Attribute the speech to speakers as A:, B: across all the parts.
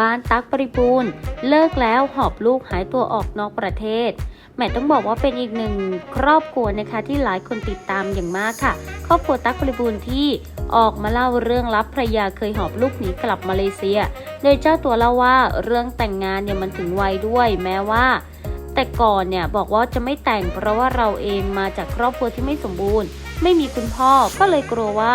A: บ้านตั๊กบริบูรณ์ เลิกแล้วหอบลูกหายตัวออกนอกประเทศแหมต้องบอกว่าเป็นอีกหนึ่งครอบครัวนะคะที่หลายคนติดตามอย่างมากค่ะ ครอบครัวตั๊กบริบูรณ์ที่ออกมาเล่าเรื่องลับภรรยาเคยหอบลูกหนีกลับมาเลเซีย โดยเจ้าตัวเล่าว่าเรื่องแต่งงานเนี่ยมันถึงวัยด้วย แม้ว่า แต่ก่อนเนี่ยบอกว่าจะไม่แต่งเพราะว่าเราเองมาจากครอบครัวที่ไม่สมบูรณ์ ไม่มีคุณพ่อก็เลยกลัวว่า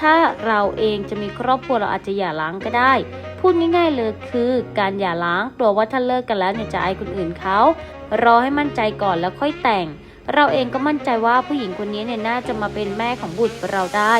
A: ถ้าเราเองจะมีครอบครัวเราอาจจะหย่าร้างก็ได้ พูดง่ายๆเลยคือการหย่าร้างกลัวว่าถ้าเลิกกันแล้วเนี่ยจะอายคนอื่นเขารอให้มั่นใจก่อนแล้วค่อยแต่ง เราเองก็มั่นใจว่าผู้หญิงคนนี้เนี่ยน่าจะมาเป็นแม่ของบุตรเราได้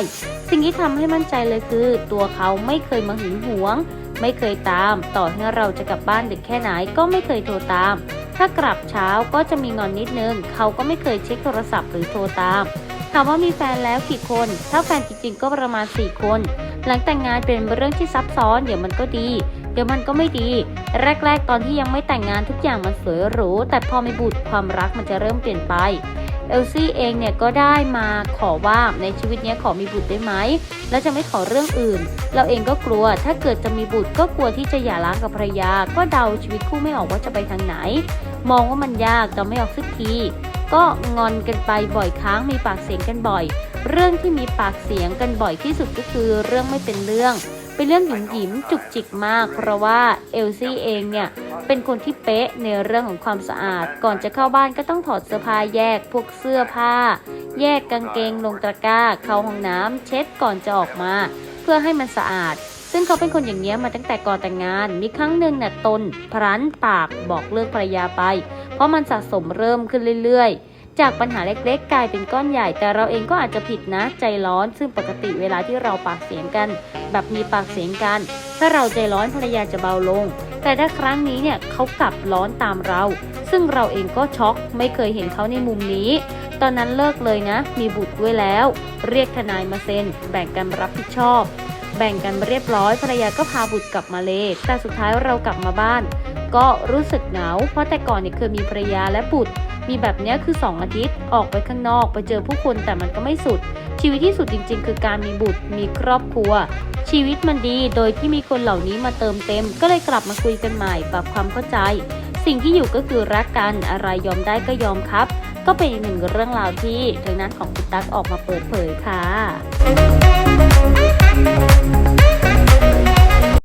A: สิ่งที่ทำให้มั่นใจเลยคือ ตัวเขาไม่เคยมาหึงหวง ไม่เคยตาม ต่อให้เราจะกลับบ้านดึกแค่ไหนก็ไม่เคยโทรตาม ถ้ากลับเช้าก็จะมีงอนนิดนึง เขาก็ไม่เคยเช็คโทรศัพท์หรือโทรตาม ถามว่ามีแฟนแล้วกี่คน ถ้าแฟนจริงๆก็ประมาณ 4 คน หลังแต่งงานเป็นเรื่องที่ซับซ้อน เดี๋ยวมันก็ดี เดี๋ยวมันก็ไม่ดี แรกๆ ตอนที่ยังไม่แต่งงานทุกอย่างมันสวยหรู แต่พอมีบุตรความรักมันจะเริ่มเปลี่ยนไป เอลซี่เองเนี่ยก็ได้มาขอว่าในชีวิตนี้ขอมีบุตรได้ไหม แล้วจะไม่ขอเรื่องอื่น เราเองก็กลัว ถ้าเกิดจะมีบุตรก็กลัวที่จะหย่าร้างกับภรรยา ก็เดาชีวิตคู่ไม่ออกว่าจะไปทางไหน มองว่ามันยากจะไม่ออกสักที ก็งอนกันไปบ่อยครั้งมีปากเสียงกันบ่อย เรื่องที่มีปากเสียงกันบ่อยที่สุดก็คือเรื่องไม่เป็นเรื่อง เป็นเรื่องหยิมหยิมจุกจิกมาก เพราะว่าเอลซี่เองเนี่ยเป็นคนที่เป๊ะในเรื่องของความสะอาด ก่อนจะเข้าบ้านก็ต้องถอดเสื้อผ้าแยกพวกเสื้อผ้า แยกกางเกงลงตะกร้าเข้าห้องน้ำเช็ดก่อนจะออกมา เพื่อให้มันสะอาด ซึ่งเขาเป็นคนอย่างนี้ยมาตั้งแต่ก่อนแต่งงาน มีครั้งหนึ่งน่ะตนพรันปากบอกเลิกภรรยาไป เพราะมันสะสมเริ่มขึ้นเรื่อยๆ จากปัญหาเล็กๆ กลายเป็นก้อนใหญ่ แต่เราเองก็อาจจะผิดนะใจร้อน ซึ่งปกติเวลาที่เราปากเสียงกัน แบบมีปากเสียงกัน ถ้าเราใจร้อนภรรยาจะเบาลง แต่ถ้าครั้งนี้เนี่ยเขากลับร้อนตามเรา ซึ่งเราเองก็ช็อกไม่เคยเห็นเขาในมุมนี้ตอนนั้นเลิกเลยนะ มีบุตรด้วยแล้ว เรียกทนายมาเซ็น แบ่งกันรับผิดชอบ แบ่งกันเรียบร้อยภรรยาก็พาบุตรกลับมาเลยแต่สุดท้ายเรากลับมาบ้าน ก็รู้สึกเหงา เพราะแต่ก่อนเนี่ยเคยมีภรรยาและบุตร มีแบบเนี้ยคือ 2 อาทิตย์ ออกไปข้างนอกไปเจอผู้คนแต่มันก็ไม่สุด ชีวิตที่สุดจริง ๆ คือการมีบุตรมีครอบครัว ชีวิตมันดีโดยที่มีคนเหล่านี้มาเติมเต็ม ก็เลยกลับมาคุยกันใหม่ปรับความเข้าใจ สิ่งที่อยู่ก็คือรักกันอะไรยอมได้ก็ยอมครับ ก็เป็นอีกหนึ่งเรื่องราวที่ทางนั้นของคุณตั๊กออกมาเปิดเผยค่ะ Bye.